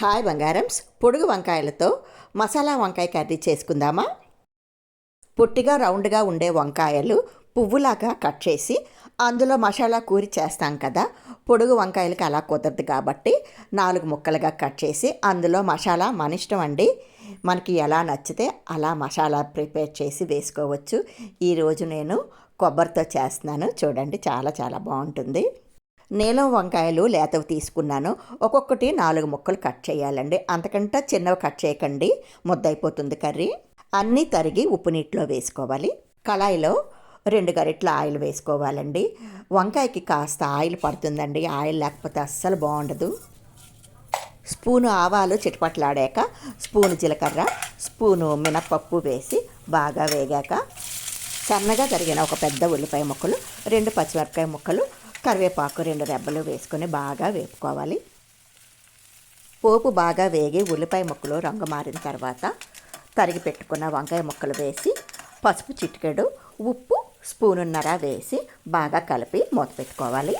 Hi బంగారమ్స్. పొడుగు వంకాయలతో మసాలా వంకాయ curry చేసుకుందామా? పొట్టిగా రౌండ్గా ఉండే వంకాయలు పువ్వులాగా కట్ చేసి అందులో మసాలా కూరి చేస్తాం కదా పొడుగు వంకాయలకి అలా కుదరదు కాబట్టి నాలుగు ముక్కలుగా కట్ చేసి అందులో మసాలా మన ఇష్టం అండి. మనకి ఎలా నచ్చితే అలా మసాలా ప్రిపేర్ చేసి వేసుకోవచ్చు. ఈరోజు నేను కొబ్బరితో చేస్తున్నాను. చూడండి చాలా చాలా బాగుంటుంది. నీలం వంకాయలు లేతవి తీసుకున్నాను. ఒక్కొక్కటి నాలుగు ముక్కలు కట్ చేయాలండి. అంతకంటే చిన్నవి కట్ చేయకండి. ముద్దయిపోతుంది కర్రీ. అన్నీ తరిగి ఉప్పు నీటిలో వేసుకోవాలి. కళాయిలో రెండు గరిట్ల ఆయిల్ వేసుకోవాలండి. వంకాయకి కాస్త ఆయిల్ పడుతుందండి. ఆయిల్ లేకపోతే అస్సలు బాగుండదు. స్పూను ఆవాలు చిటపట్లాడాక స్పూను జీలకర్ర స్పూను మినప్పప్పు వేసి బాగా వేగాక సన్నగా తరిగిన ఒక పెద్ద ఉల్లిపాయ ముక్కలు రెండు పచ్చిమిరపకాయ ముక్కలు కరివేపాకు రెండు రెబ్బలు వేసుకొని బాగా వేపుకోవాలి. పోపు బాగా వేగి ఉల్లిపాయ ముక్కలు రంగు మారిన తర్వాత తరిగి పెట్టుకున్న వంకాయ ముక్కలు వేసి పసుపు చిటికెడు ఉప్పు స్పూనున్నర వేసి బాగా కలిపి మూత పెట్టుకోవాలి.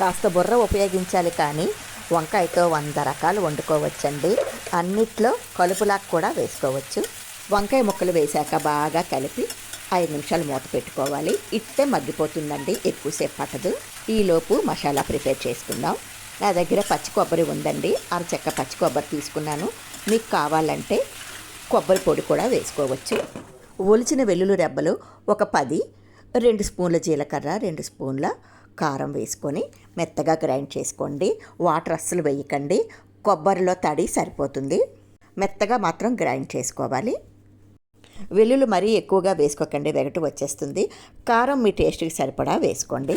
కాస్త బుర్ర ఉపయోగించాలి కానీ వంకాయతో వంద రకాలు వండుకోవచ్చండి. అన్నిట్లో కలుపులాగా కూడా వేసుకోవచ్చు. వంకాయ ముక్కలు వేశాక బాగా కలిపి ఐదు నిమిషాలు మూత పెట్టుకోవాలి. ఇట్టే మగ్గిపోతుందండి ఎక్కువసేపు పట్టదు. ఈలోపు మసాలా ప్రిపేర్ చేసుకుందాం. నా దగ్గర పచ్చి కొబ్బరి ఉందండి అరచెక్క పచ్చి కొబ్బరి తీసుకున్నాను. మీకు కావాలంటే కొబ్బరి పొడి కూడా వేసుకోవచ్చు. ఒలిచిన వెల్లుల్లి రెబ్బలు ఒక పది రెండు స్పూన్ల జీలకర్ర రెండు స్పూన్ల కారం వేసుకొని మెత్తగా గ్రైండ్ చేసుకోండి. వాటర్ అస్సలు వేయకండి. కొబ్బరిలో తడి సరిపోతుంది. మెత్తగా మాత్రం గ్రైండ్ చేసుకోవాలి. వెల్లుల్లి మరీ ఎక్కువగా వేసుకోకండి. వెగటు వచ్చేస్తుంది. కారం మీ టేస్ట్కి సరిపడా వేసుకోండి.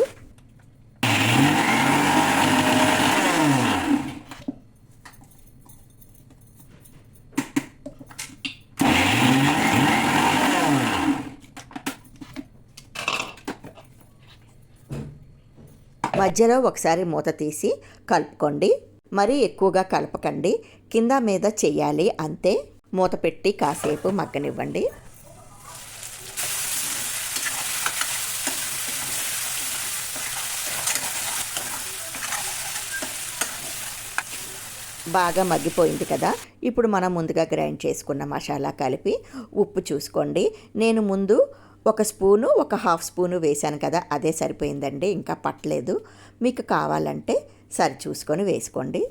మధ్యలో ఒకసారి మూత తీసి కలుపుకోండి. మరీ ఎక్కువగా కలపకండి. కింద మీద చేయాలి అంతే. మూత పెట్టి కాసేపు మగ్గనివ్వండి. బాగా మగ్గిపోయింది కదా. ఇప్పుడు మనం ముందుగా గ్రైండ్ చేసుకున్న మసాలా కలిపి ఉప్పు చూసుకోండి. నేను ముందు ఒక స్పూను ఒక హాఫ్ స్పూను వేశాను కదా అదే సరిపోయిందండి ఇంకా పట్టలేదు. మీకు కావాలంటే సరి చూసుకొని వేసుకోండి.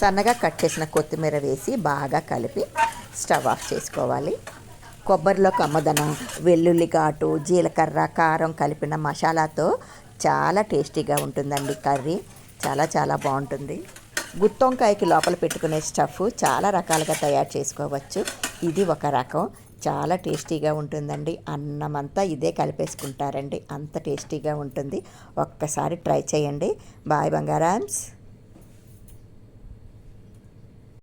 సన్నగా కట్ చేసిన కొత్తిమీర వేసి బాగా కలిపి స్టవ్ ఆఫ్ చేసుకోవాలి. కొబ్బరిలో అమ్మదన వెల్లుల్లి ఘాటు జీలకర్ర కారం కలిపిన మసాలాతో చాలా టేస్టీగా ఉంటుందండి కర్రీ. చాలా చాలా బాగుంటుంది. గుత్తొంకాయకి లోపల పెట్టుకునే స్టఫ్ చాలా రకాలుగా తయారు చేసుకోవచ్చు. ఇది ఒక రకం. చాలా టేస్టీగా ఉంటుందండి. అన్నం అంతా ఇదే కలిపేసుకుంటారండి. అంత టేస్టీగా ఉంటుంది. ఒక్కసారి ట్రై చేయండి. బాయ్ బంగారామ్స్.